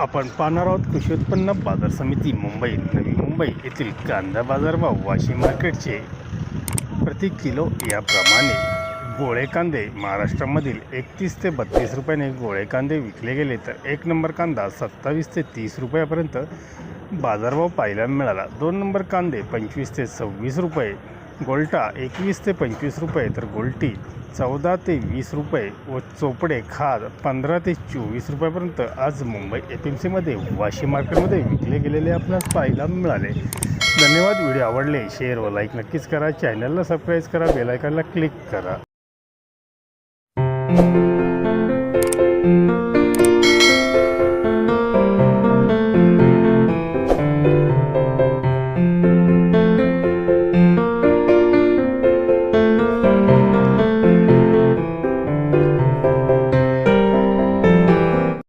आपण पाहणार आहोत कृषी उत्पन्न बाजार समिती मुंबई नवी मुंबई येथील कांदा बाजारभाव वाशी मार्केटचे प्रति किलो याप्रमाणे गोळे कांदे. महाराष्ट्रामधील एकतीस ते बत्तीस रुपयाने गोळे कांदे विकले गेले तर एक नंबर कांदा सत्तावीस ते तीस रुपयापर्यंत बाजारभाव पाहायला मिळाला. दोन नंबर कांदे पंचवीस ते सव्वीस रुपये गोल्टा एकवीस ते पंचवीस रुपये तर गोल्टी चौदा ते वीस रुपये व चोपडे खाद पंधरा ते चोवीस रुपयापर्यंत आज मुंबई एफ एम सीमध्ये वाशी मार्केटमध्ये विकले गेलेले आपणास पाहायला मिळाले. धन्यवाद व्हिडिओ आवडले शेअर व लाईक नक्कीच करा. चॅनलला सबस्क्राईब करा बेलायकनला क्लिक करा.